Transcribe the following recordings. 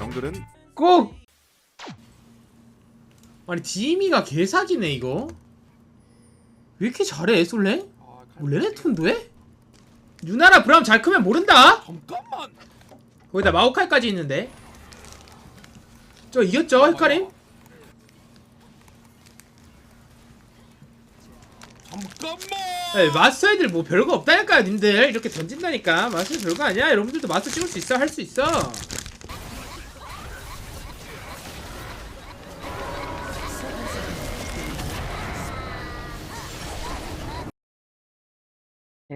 정글은 꼭! 아니 디미가 개사기네 이거 왜 이렇게 잘해 솔레? 아, 뭐 레네톤도 해? 유나라 브라움 잘 크면 모른다 잠깐만. 거기다 마오칼까지 있는데 저 이겼죠 헤카림? 잠깐만. 네, 마스터 애들 뭐 별거 없다니까요 님들 이렇게 던진다니까 마스터 별거 아니야 여러분들도 마스터 찍을 수 있어 할 수 있어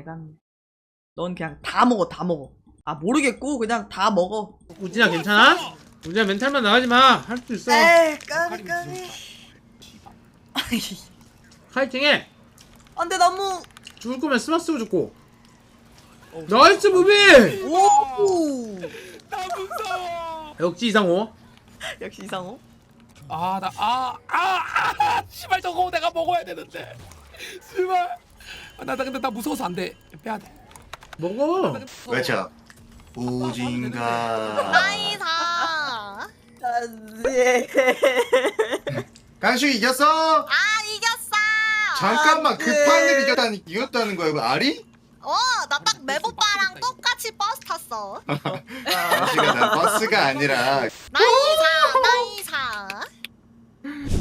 대강. 넌 그냥 다 먹어, 다 먹어. 아 모르겠고 그냥 다 먹어. 우진아 괜찮아? 우진아 멘탈만 나가지 마 할 수 있어 에이 까비 까비. 파이팅해 안 돼 너무. 죽을 거면 스마스 쓰고 죽고 어, 나이스 무비 오. 나 무서워. 역시 이상호 역시 이상호. 아, 나, 아, 아, 아, 씨발 저거 내가 먹어야 되는데. 씨발. 아, 나, 나 근데 나 무서워서 안 돼. 빼야 돼. 먹어 외쳐 우진가 나이사 안돼. 강슈 이겼어? 아 이겼어 잠깐만. 급한 일 이겼다니 이겼다는 거야 이거 알이? 어나 딱 메보빠랑 똑같이 버스 탔어 강슈가 난 버스가 아니라 나이사 나이사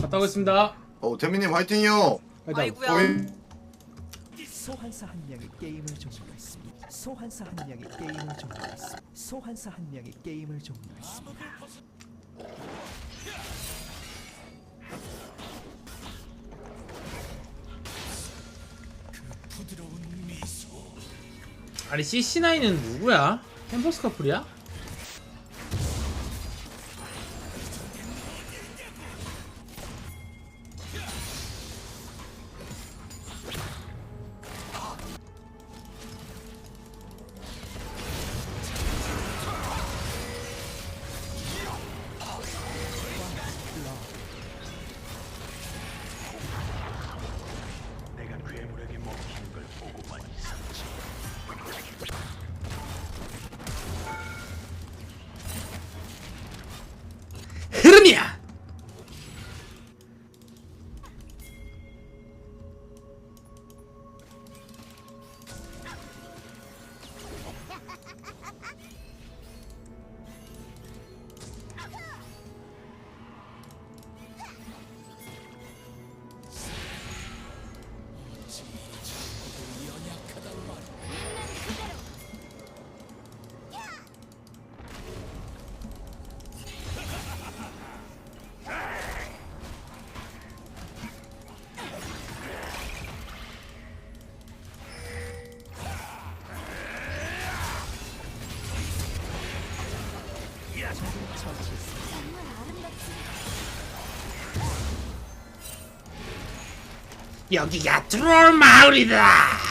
갔다 오겠습니다 어 태민님. 아이고야. 어이, 소환사 한 명이 게임을 종료했습니다. 소환사 한 명이 게임을 종료했습니다. 소환사 한 명이 게임을 종료했습니다. 아니 CC9은 누구야? 캠퍼스 커플이야? 여기가 트롤 마을이다!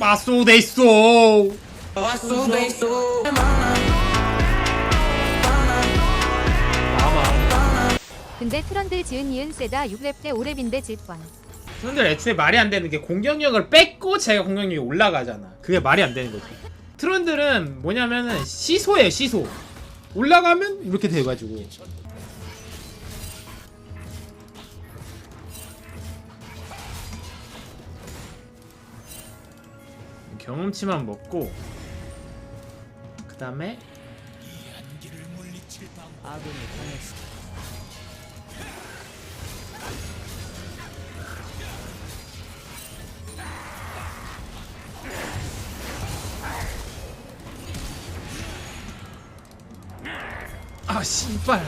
마소 데이소 근데 트런들 지은 이은 세다. 6렙 때 5렙인데 질 뻔. 트런들 애초에 말이 안 되는 게 공격력을 뺏고 제가 공격력이 올라가잖아. 그게 말이 안 되는 거지. 트런들은 뭐냐면은 시소예요 시소. 올라가면 이렇게 돼가지고 경험치만 먹고 그 다음에 아군이 당했습니다. 아 씨발.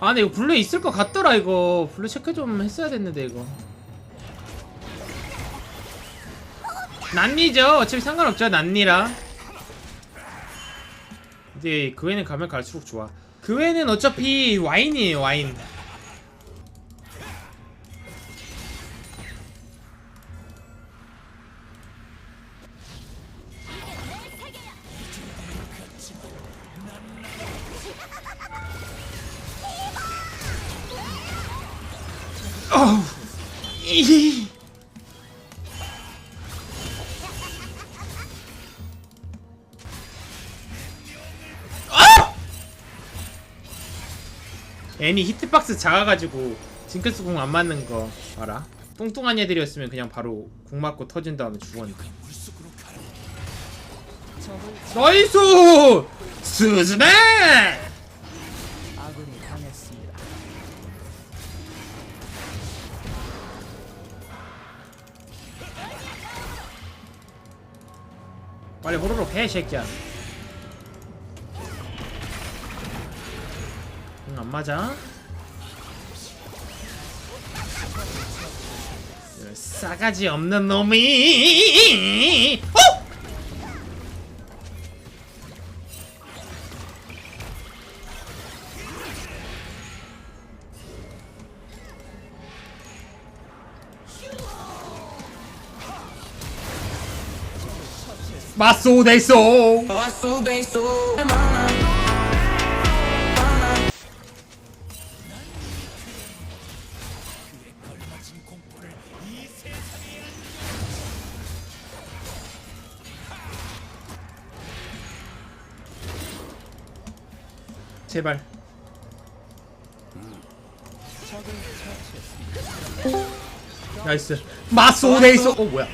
아 근데 이거 블루 있을 것 같더라 이거. 블루 체크 좀 했어야 됐는데 이거 난리죠? 어차피 상관없죠 난리라. 근데 그 외는 가면 갈수록 좋아. 그 외는 어차피 와인이에요 와인. 어우. 이 애니 히트박스 작아가지고 징크스 공 안 맞는 거 알아? 뚱뚱한 애들이었으면 그냥 바로 공 맞고 터진 다음에 죽었니까 나이스! 스즈메! 아군이 당했습니다. 빨리 호로록 해, 이 새끼야. 안 맞아? 싸가지 없는 놈이! 어! 마소 데이소! 제발. 나이스. 마소 데이소. 어 뭐야?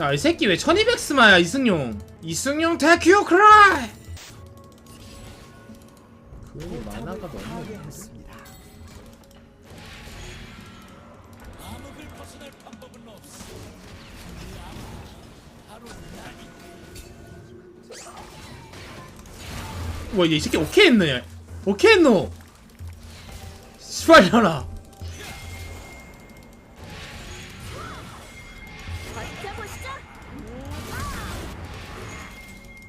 야, 이 새끼 왜 1200 스마야, 이승용. 이승용 테큐 크라이! 그 만화가 너무 했습니다. 와, 얘이 새끼 오케이 했네. 오케이 했노. 씨발려나.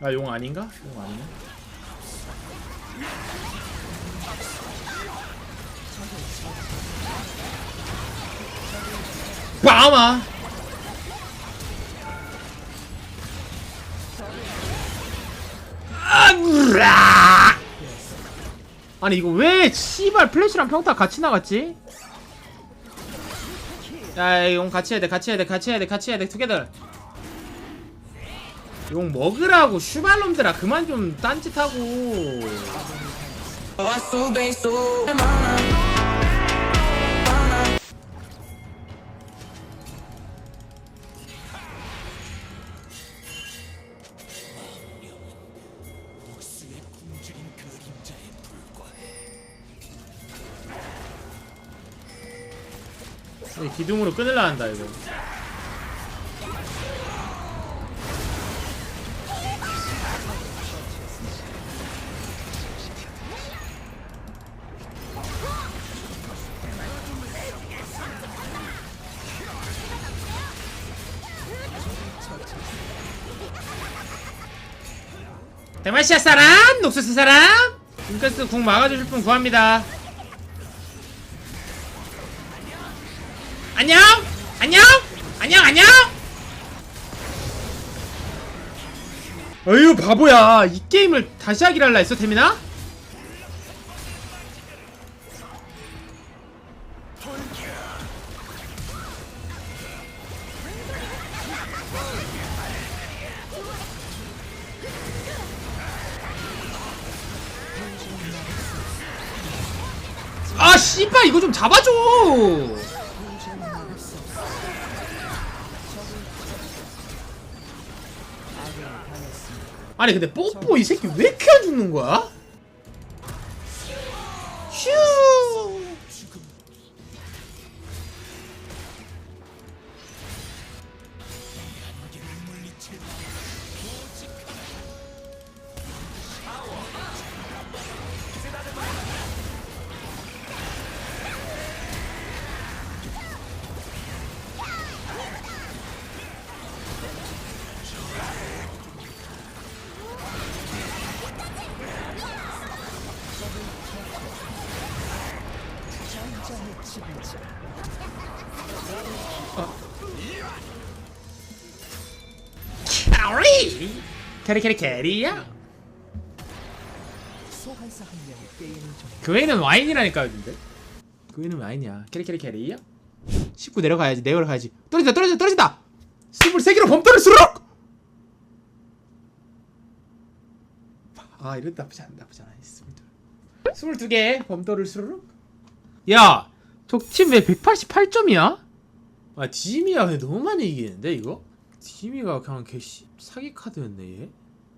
아, 용 아닌가? 용 아니네. 빠마! 아우라! 아니 이거 왜 씨발 플래시랑 평타 같이 나갔지? 야 이거 같이 해야 돼 같이 해야 돼 같이 해야 돼 같이 해야 돼 투게더 용 먹으라고 슈발놈들아. 그만 좀 딴짓하고. 이 기둥으로 끊을라 한다 이거 대마시아 사람? 녹수스 사람? 징크스 궁 막아주실 분 구합니다 안녕? 안녕? 안녕 안녕? 어휴 바보야 이 게임을 다시 하기로 할라 했어 태민아? 아 이거 좀 잡아줘 아니 근데 뽀뽀 이 새끼 왜 이렇게 안 죽는 거야? 캐리 캐리 캐리 캐리야? 소환사 한 명이 게임을 종료 그 애는 와인이라니까요 근데. 그 애는 와인이야. 캐리 캐리 캐리야? 19 내려가야지 내려가야지. 떨어진다 떨어진다 떨어진다! 23개로 범떨을 수록 아 이런 나쁘지 않 나쁘지 않아. 22 22개 범떨을 수록 야 적팀 왜 188점이야? 아 디미야 왜 너무 많이 이기는데 이거? 디미가 그냥 개 씨 사기 카드였네 얘.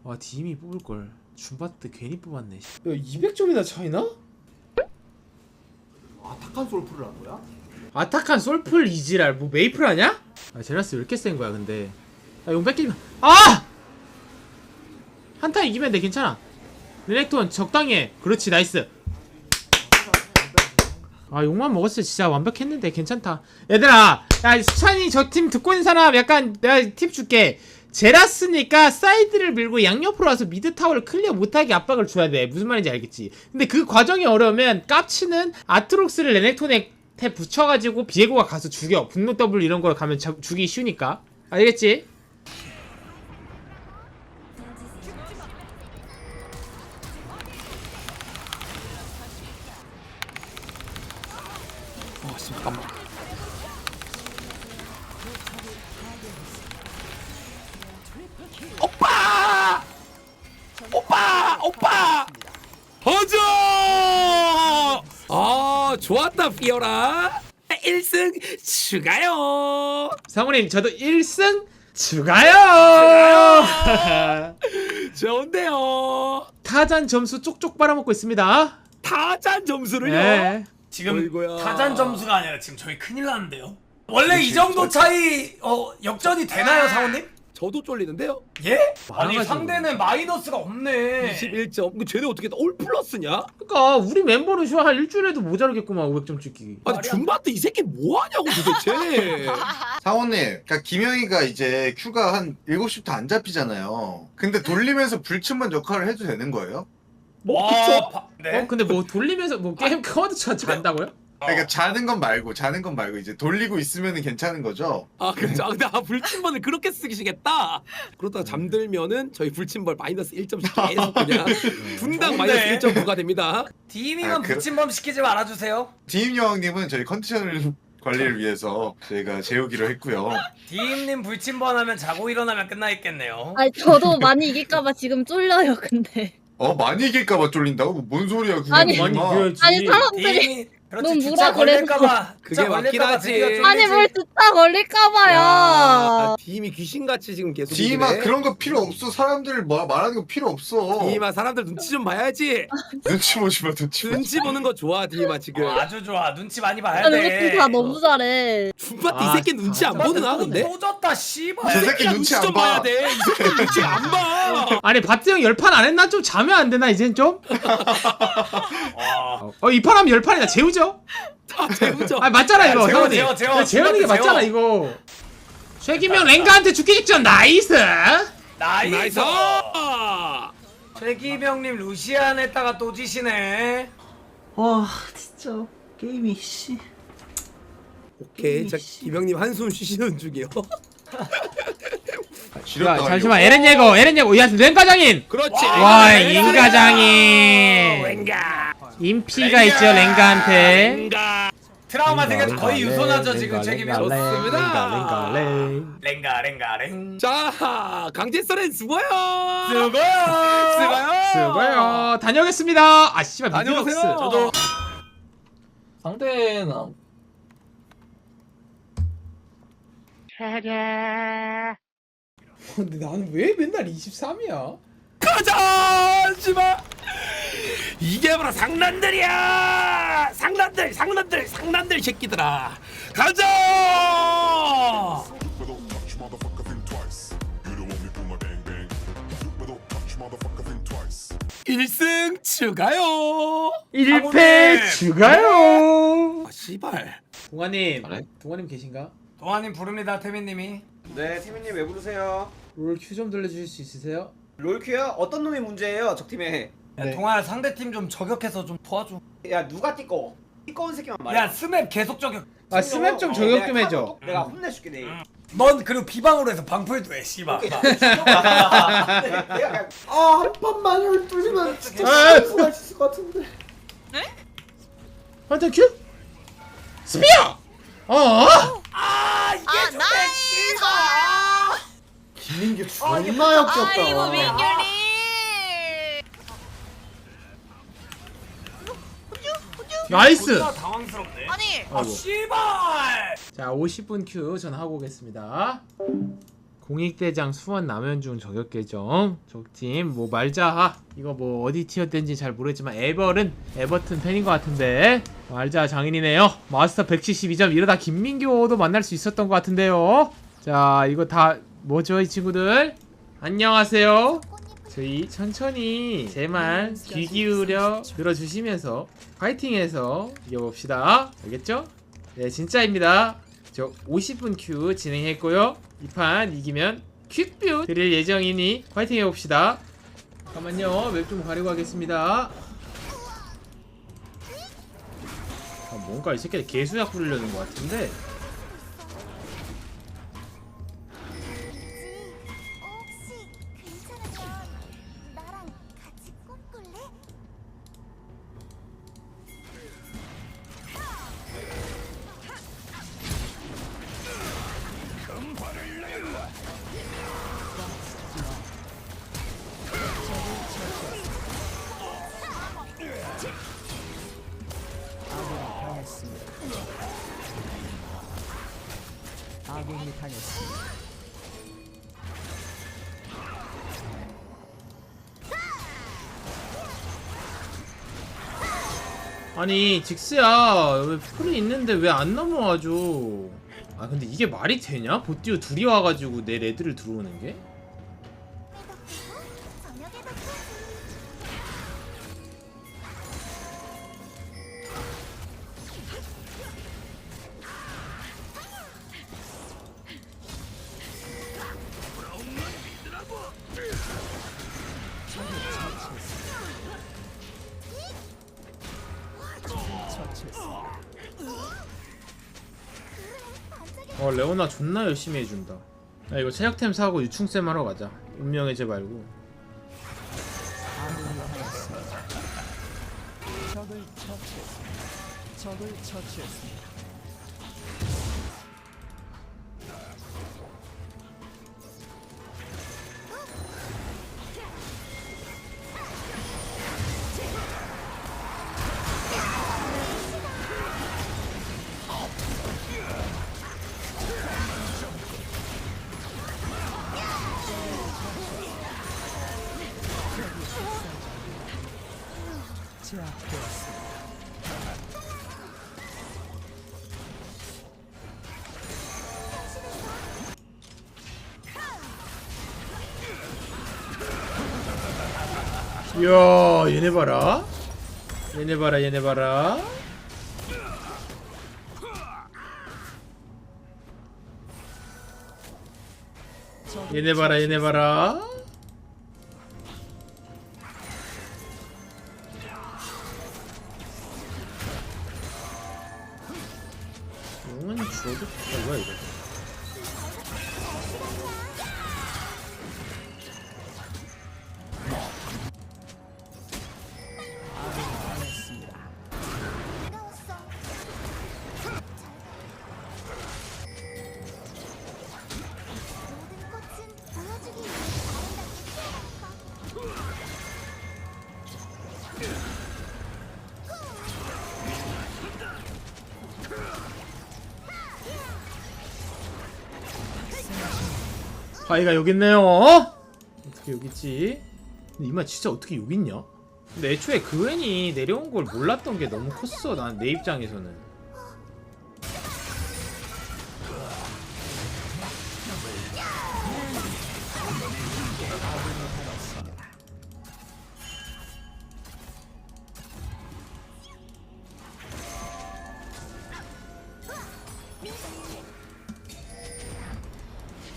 와 디미 뽑을 걸 줌바트 괜히 뽑았네. 야 200점이나 차이나? 아타칸 솔플을 한 거야? 아타칸 솔플 이지랄 뭐 메이플 하냐? 아 제라스 왜 이렇게 센 거야 근데 야용 뺏기면 아! 한타 이기면 돼 괜찮아 레넥톤 적당히 해 그렇지 나이스 아 욕만 먹었을 때 진짜 완벽했는데. 괜찮다. 얘들아 야 수찬이 저 팀 듣고 있는 사람 약간 내가 팁 줄게. 제라스니까 사이드를 밀고 양옆으로 와서 미드 타워를 클리어 못하게 압박을 줘야 돼. 무슨 말인지 알겠지? 근데 그 과정이 어려우면 깝치는 아트록스를 레넥톤에 탭 붙여가지고 비에고가 가서 죽여. 분노 더블 이런 걸 가면 자- 죽이기 쉬우니까. 알겠지? 오빠! 허저! 아 좋았다 피어라. 1승 추가요. 사모님 저도 1승 추가요! 좋은데요. 타잔 점수 쪽쪽 빨아먹고 있습니다. 타잔 점수를요? 네. 지금 어이구야. 타잔 점수가 아니라 지금 저희 큰일 났는데요. 원래 이 정도 차이 어 역전이 되나요, 사원님? 저도 쫄리는데요 예? 아니. 상대는 마이너스가 없네. 21점 그 쟤네 어떻게 올 플러스냐 그니까 우리 멤버는 쉬어 한 일주일에도 모자르겠구만 500점 찍기 아니 안 줌바트 이 새끼 뭐 하냐고 도대체 사원님, 그러니까 김영희가 이제 큐가 한 7시부터 안 잡히잖아요. 근데 돌리면서 불침번 역할을 해도 되는 거예요? 뭐 와, 그쵸? 바- 네. 어 근데 뭐 돌리면서 뭐 게임 커드 쳐 잔다고요? 그러니까 자는 건 말고 자는 건 말고 이제 돌리고 있으면 괜찮은 거죠? 아 그렇죠 아, 근데 아, 불침번을 그렇게 쓰시겠다 그러다가 잠들면은 저희 불침번 마이너스 1점씩 계속 그냥 분당 좋은데. 마이너스 1점 부과됩니다 디미만 아, 그- 붙임범 시키지 말아주세요. 디임 여왕님은 저희 컨디션을 관리를 위해서 저희가 재우기로 했고요. 디임님 불침번 하면 자고 일어나면 끝나 있겠네요. 아니 저도 많이 이길까봐 지금 쫄려요 근데 어 많이 이길까봐 쫄린다고? 뭔 소리야 그거 아니, 많이 임마. 이겨야지 아니 사람들이 디임이 그렇지 너무 주차 뭐라 그래서. 걸릴까봐 그게 주차 맞긴 하지. 아니 뭘 듣다 야, 걸릴까봐요 디임이 귀신같이 지금 계속 디임아 이기네. 그런 거 필요 없어. 사람들 뭐 말하는 거 필요 없어. 디임아 사람들 눈치 좀 봐야지 눈치 보지 마 눈치 보지 눈치 보는 거 좋아 디임아 지금 어, 아주 좋아 눈치 많이 봐야 돼. 우리 팀다 너무 잘해 줌바트 아, 이 새끼 눈치 안 보는 또- 하던데 또 졌다 씨발. 저 새끼 야, 눈치 안좀 봐. 돼 이 새끼 눈치 안 봐 아니 바트 형 열판 안 했나? 좀 자면 안 되나 이젠 좀? 와. 어 이 판 하면 열 판이다. 재우죠? 다 재우죠. 아 맞잖아 야, 이거. 재워, 사모님. 재워, 재워. 재우는 게 재워. 맞잖아 이거. 최기명 랭가한테 죽기 직전. 나이스! 나이스. 나이스! 최기병님 루시안 했다가 또 지시네. 와 진짜 게임이 씨. 오케이. 자 김영님 한숨 쉬시는 중이요. 야 지렸다, 잠시만. 에렌 예거 에렌 예거 야 랭가장인! 그렇지. 와 랭가, 랭가. 인가장인! 랭가 인피가 있죠 랭가한테 랭가 트라우마 생겨서 거의 유손하죠 지금 최기병. 좋습니다. 랭가 랭가 랭. 자 강제설엔 수고요 수고요. 수고요 수고요 다녀오겠습니다 아 씨발 다녀오세요. 미드럭스 저도 상대는 근데 나는 왜 맨날 23이야? 가자 씨발 이게 바로 상남들이야 상남들 상남들 상남들 새끼들아 가자. 1승 추가요 1패 추가요 아 씨발 동아님 그래? 동아님 계신가? 동아님 부릅니다 태민님이. 네 팀장님 왜 부르세요? 롤 큐 좀 돌려주실 수 있으세요? 롤큐야? 어떤 놈이 문제예요 적 팀에? 야, 네. 동아 상대 팀 좀 저격해서 좀 도와줘. 야 누가 띠꺼? 띠꺼운 새끼만 말해. 야 스맵 계속 저격 아 스맵 좀 저격 좀 해줘 내가 혼내줄게 내일. 넌 그리고 비방으로 해서 방풀도 해 씨발 아한 번만 혈두시면 진짜 아, 수고할 수 있을 것 같은데. 헌터 큐 스피어 어아 이게 아좀 나이스 김민규 존나 역겹다. 아이고 민규리 나이스! 존나 당황스럽네. 아니. 아 씨발! 자 50분 큐 전 하고 오겠습니다. 공익대장 수원 남현중 저격 계정. 적팀 뭐 말자. 이거 뭐 어디 티어된지 잘 모르겠지만 에버는 에버튼 팬인 것 같은데. 말자 장인이네요. 마스터 172점. 이러다 김민교도 만날 수 있었던 것 같은데요. 자 이거 다 뭐죠 이 친구들? 안녕하세요. 저희 천천히 제 말 귀 기울여 들어주시면서 파이팅해서 이겨봅시다. 알겠죠? 네 진짜입니다. 저 50분 큐 진행했고요. 이 판 이기면 퀵뷰 드릴 예정이니 파이팅 해봅시다. 잠깐만요. 맵 좀 가리고 하겠습니다. 아, 뭔가 이 새끼들 개수약 부르려는 것 같은데 아니 직스야 왜 풀이 있는데 왜 안 넘어와줘 아 근데 이게 말이 되냐? 보띠오 둘이 와가지고 내 레드를 들어오는 게? 어 레오나 존나 열심히 해준다 야 이거 체력템 사고 유충쌤 하러 가자 운명의 제 말고. 적을 처치했습니다. 적을 처치했습니다. 제압되었습니다. 얘네 봐라. 얘네 봐라 얘네 봐라. 얘네 봐라 얘네 봐라 바위가 여기 있네요. 어떻게 여기 있지? 근데 이마 진짜 어떻게 여기 있냐? 근데 애초에 그웬이 내려온 걸 몰랐던 게 너무 컸어. 난 내 입장에서는.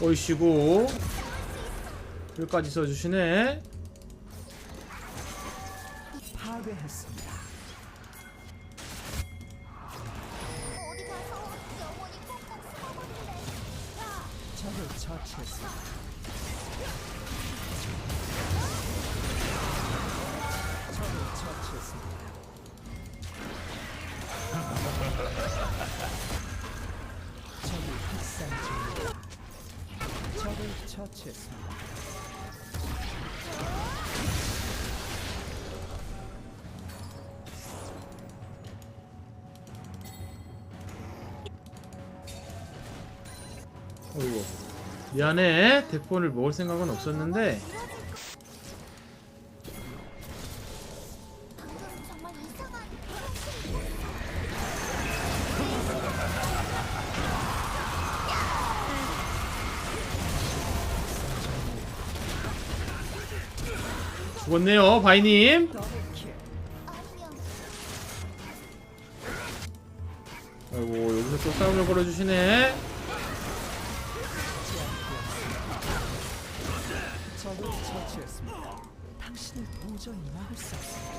어이씨고 여기까지 써주시네 처치했습니다. 어이구 미안해 대포를 먹을 생각은 없었는데 죽었네요 바이님 아이고 여기서 또 싸움을 걸어주시네.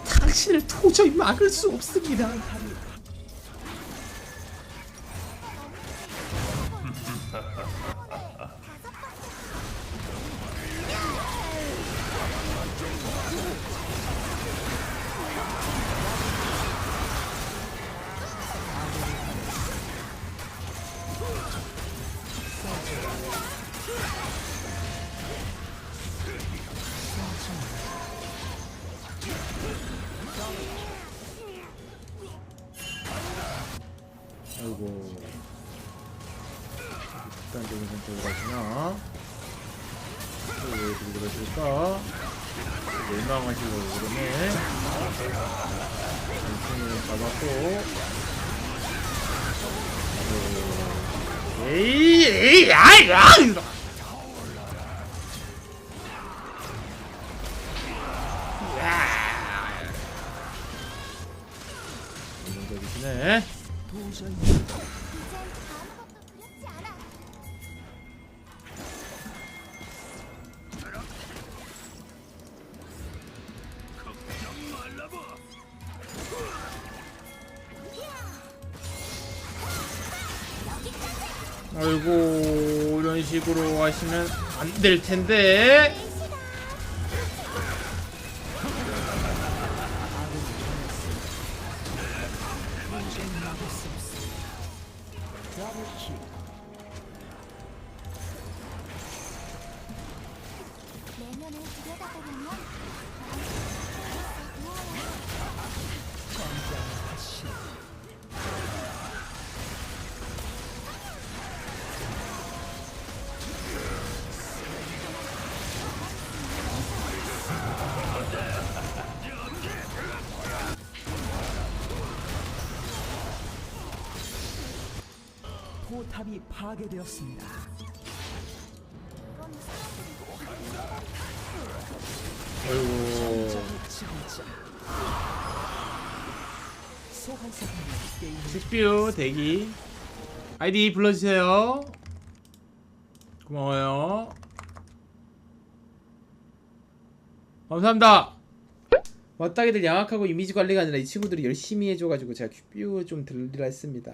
당신을 도저히 막을 수 없습니다. 그러실까? 멸망하시려고 그러네. 단순히 잡았고. 에이 에이 아이 아이 될 텐데. 탑이 파괴되었습니다. 아이고 식뷰 대기. 아이디 불러주세요. 고마워요. 감사합니다. 왔다기들 양악하고 이미지 관리가 아니라 이 친구들이 열심히 해줘가지고 제가 큐뷰 좀 들리라 했습니다.